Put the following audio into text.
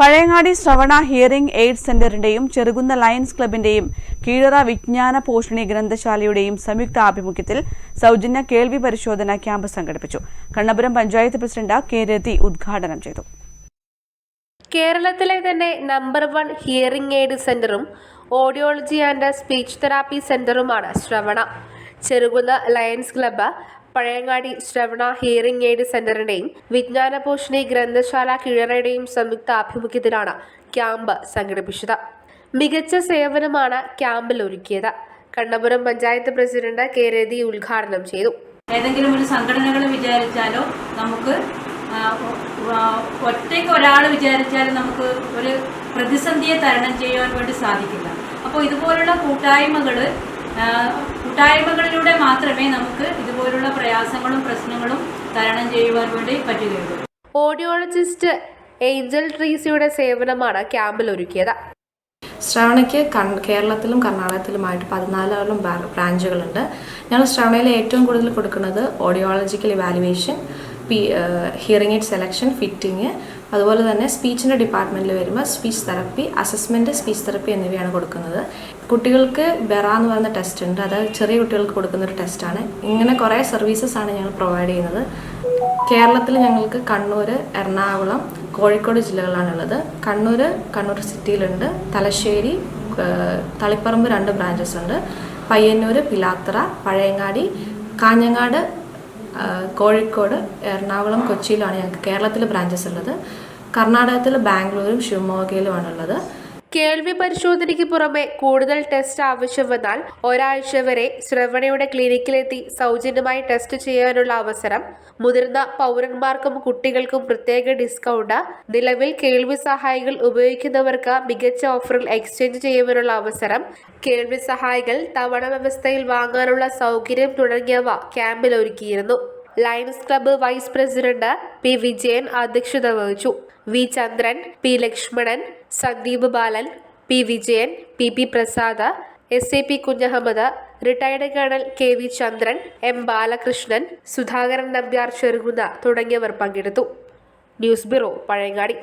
പഴയങ്ങാടി ശ്രവണ hearing aid സെന്ററിന്റെയും ചെറുകുന്ന ലയൺസ് ക്ലബിന്റെയും കീഴറ വിജ്ഞാന പോഷണി ഗ്രന്ഥശാലയുടെയും സംയുക്ത ആഭിമുഖ്യത്തിൽ സൗജന്യ കേൾവി പരിശോധന ക്യാമ്പ് സംഘടിപ്പിച്ചു. കണ്ണപുരം പഞ്ചായത്ത് പ്രസിഡന്റ് കെ രതി ഉദ്ഘാടനം ചെയ്തു. കേരളത്തിലെ തന്നെ നമ്പർ വൺ ഹിയറിംഗ് എയ്ഡ് സെന്ററും ഓഡിയോളജി ആൻഡ് സ്പീച്ച് തെറാപ്പി സെന്ററുമാണ് ശ്രവണ. ചെറുകുന്ന ലയൺസ് ക്ലബ്ബ് പഴയങ്ങാടി ശ്രവണ ഹിയറിംഗ് എയ്ഡ് സെന്ററിന്റെയും വിജ്ഞാനപോഷണി ഗ്രന്ഥശാല കിഴറയുടെയും സംയുക്ത ആഭിമുഖ്യത്തിലാണ് ക്യാമ്പ് സംഘടിപ്പിച്ചത്. മികച്ച സേവനമാണ് ക്യാമ്പിൽ ഒരുക്കിയത്. കണ്ണപുരം പഞ്ചായത്ത് പ്രസിഡന്റ് കെ രതി ഉദ്ഘാടനം ചെയ്തു. ഏതെങ്കിലും ഒരു സംഘടനകൾ വിചാരിച്ചാലോ നമുക്ക് ഒറ്റയ്ക്ക് ഒരാൾ വിചാരിച്ചാലും നമുക്ക് ഒരു പ്രതിസന്ധിയെ തരണം ചെയ്യാൻ വേണ്ടി സാധിക്കില്ല. അപ്പോൾ ഇതുപോലുള്ള കൂട്ടായ്മകൾ കൂട്ടായ്മകളിലൂടെ മാത്രമേ നമുക്ക് ഇതുപോലുള്ള പ്രയാസങ്ങളും പ്രശ്നങ്ങളും തരണം ചെയ്യുവാൻ വേണ്ടി പറ്റുകയുള്ളൂ. ഓഡിയോളജിസ്റ്റ് ഏഞ്ചൽ ട്രീസിയുടെ സേവനമാണ് ക്യാമ്പിൽ ഒരുക്കിയത്. ശ്രവണയ്ക്ക് കൺ കേരളത്തിലും കർണാടകത്തിലുമായിട്ട് പതിനാലോളം ബ്രാ- ബ്രാഞ്ചുകളുണ്ട്. ഞങ്ങൾ ശ്രവണയിൽ ഏറ്റവും കൂടുതൽ കൊടുക്കുന്നത് audiological evaluation hearing aid selection fitting അതുപോലെ തന്നെ സ്പീച്ചിന്റെ ഡിപ്പാർട്ട്മെന്റിൽ വരുമ്പോൾ speech therapy assessment speech therapy എന്നിവയാണ് കൊടുക്കുന്നത്. കുട്ടികൾക്ക് ബെറ എന്ന് പറയുന്ന ടെസ്റ്റ് ഉണ്ട്. അത് ചെറിയ കുട്ടികൾക്ക് കൊടുക്കുന്ന ഒരു ടെസ്റ്റാണ് ഇങ്ങനെ കുറേ സർവീസസ് ആണ് ഞങ്ങൾ പ്രൊവൈഡ് ചെയ്യുന്നത്. കേരളത്തിൽ ഞങ്ങൾക്ക് കണ്ണൂർ എറണാകുളം കോഴിക്കോട് ജില്ലകളാണുള്ളത്. കണ്ണൂർ കണ്ണൂർ സിറ്റിയിലുണ്ട്. തലശ്ശേരി തളിപ്പറമ്പ് രണ്ട് ബ്രാഞ്ചസ് ഉണ്ട്. പയ്യന്നൂർ പിലാത്തറ പഴയങ്ങാടി കാഞ്ഞങ്ങാട് കോഴിക്കോട് എറണാകുളം കൊച്ചിയിലാണ് ഞങ്ങൾക്ക് കേരളത്തിൽ ബ്രാഞ്ചസ് ഉള്ളത്. കർണാടകത്തിൽ ബാംഗ്ലൂരും ശിവമോഗയിലുമാണുള്ളത് കേൾവി പരിശോധനയ്ക്ക് പുറമെ കൂടുതൽ ടെസ്റ്റ് ആവശ്യം വന്നാൽ ഒരാഴ്ച വരെ ശ്രവണയുടെ ക്ലിനിക്കിലെത്തി സൗജന്യമായി ടെസ്റ്റ് ചെയ്യാനുള്ള അവസരം മുതിർന്ന പൗരന്മാർക്കും കുട്ടികൾക്കും പ്രത്യേക ഡിസ്കൗണ്ട്. നിലവിൽ കേൾവി സഹായികൾ ഉപയോഗിക്കുന്നവർക്ക് മികച്ച ഓഫറിൽ എക്സ്ചേഞ്ച് ചെയ്യുവാനുള്ള അവസരം. കേൾവി സഹായികൾ തവണ വ്യവസ്ഥയിൽ വാങ്ങാനുള്ള സൗകര്യം തുടങ്ങിയവ ക്യാമ്പിൽ ഒരുക്കിയിരുന്നു. Lions club vice president P Vijayan അധ്യക്ഷത വഹിച്ചു. V Chandran P Lakshmanan Sandeep Balan P Vijayan P P Prasada S A P Kunhahammed retired colonel K V Chandran M Balakrishnan Sudhakaran Nambiar Cherukunna തുടങ്ങിയവർ പങ്കെടുത്തു. News bureau Pazhayangadi.